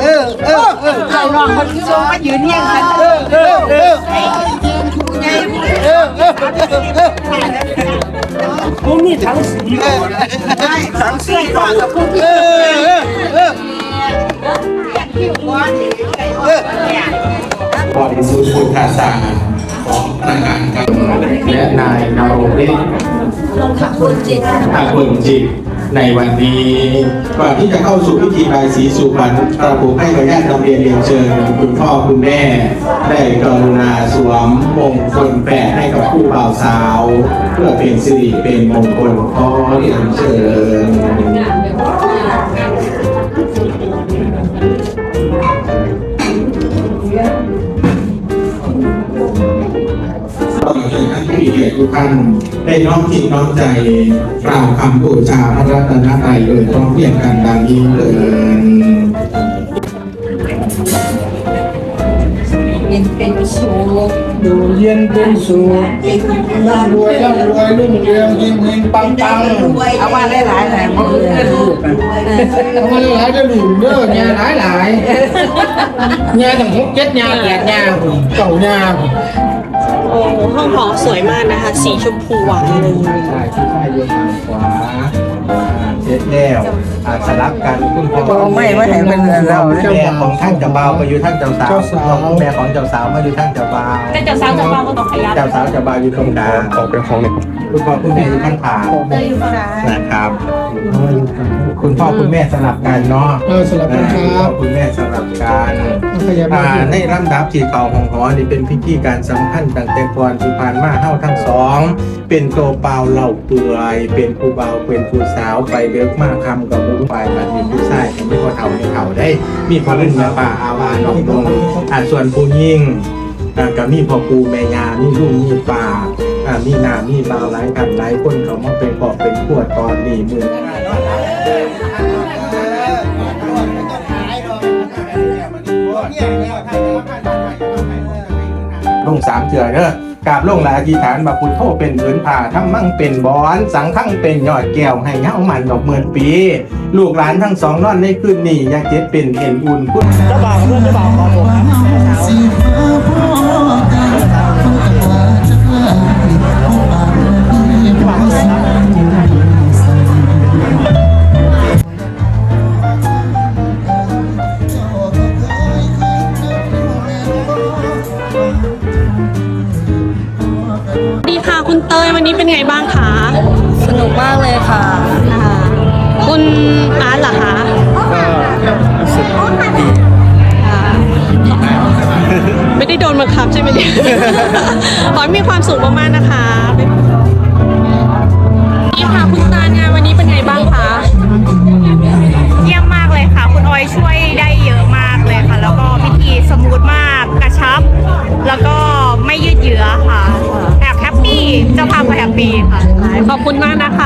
เออเออเออเอาลองคนที่โซมายืนเฮียงกันเออเออเออไงเออเออพวกนี้ทั้งสีได้สังสื้อก่อนกับพวกเออเออที่หัวนี่เออบริสุทธิ์พุทธศาสนาของพนักงารและนายนรงฤทธิ์ทักคนจิตทักคนจิต ในวันนี้ก่อนที่จะเข้าสู่พิธีบายสีสู่ขวัญกระผมให้ขออนุญาตนำเรียนเรียนเชิญคุณพ่อคุณแม่ ได้กรุณาสวมมงคลแปะให้กับผู้บ่าวสาว เพื่อเป็นสิริเป็นมงคลขอเรียนเชิญ เชิญท่านผู้มีเกียรติทุกท่านได้น้อมจิตน้อมใจกล่าวคำบูชาพระรัตนตรัยโดยพร้อมเพรียงกันดังนี้เลยเป็นเป็นชูอยู่เย็นเป็นสุขร่ำรวยร่ำรวยรุ่งเรืองยิ่งยิ่งปังปังเอาว่าหลายๆแหละมันก็ลูกเอามาหลายจะหลุมเด้อเนี่ยหลายหลายเนี่ยตั้งหกเจ็ดเนี่ยแปดเนี่ยเก่าเนี่ย โอ้ห้องหอสวยมากนะคะ สีชมพูหวานเลย ใช่ที่ใช่โยนทางขวาเช็ดแล้วอาสลับกันคุณพ่อไม่ไม่ให้เป็นเราคุณแม่ของท่านเจ้าบ่าวมาอยู่ท่านเจ้าสาวคุณพ่อคุณแม่ของเจ้าสาวมาอยู่ท่านเจ้าบ่าวแต่เจ้าสาวเจ้าบ่าวก็ต้องขยับเจ้าสาวเจ้าบ่าวอยู่ตรงกลางออกเป็นของเนี่ยคุณพ่อคุณแม่อยู่ข้างขางนะครับ คุณพ่อคุณแม่สลับกันเนาะเออสลับกันคคุณรัพ่อบคุณแม่สลับกันขยับอ่ามาในลำดับที่เขาของหอนี่เป็นพิธีการสำคัญตั้งแต่ก่อนที่ผ่านมาเท่าทั้งสอง เป็นโตเปล่าเหล่าเปื่อย เป็นผู้เบาเป็นผู้สาวไปเลิกมากคำกับมุ้งไปแบบมีผู้ชายไม่พอเท่าไม่เท่าได้ มีพอรุ่นม่ป่าอาวาน้องนงอ่าส่วนผู้ยิ่งอ่าก็มีพ่อปูแม่ยามีลุงมีป่าอ่ามีนามีบ่าวหลายกันหลายคนเขามาเป็นขอบเป็นขวดตอนนี้มือลงสามเถื่อเด้อ กราบลงละอธิษฐานบาพุทโธเป็นผืนผ่าทั้มั่งเป็นบอนสังทั้งเป็นยอดแก้วให้เงามันดอกเมือนปี ลูกหลานทั้งสองนอนในคืนนี้อยากเจ็บเป็นเอ็นอุ่นพุทธเจ้าบ่าวเพื่อนเจ้าบ่าวขอผมครับ ค่ะคุณเตยวันนี้เป็นไงบ้างคะสนุกมากเลยค่ะ อ่าคุณอาร์ตเหรอคะอ่าไม่ได้โดนบังคับใช่ไหมเนี่ย ขอให้มีความสุขมากๆนะคะบ๊ายบาย ขอบคุณมากนะคะ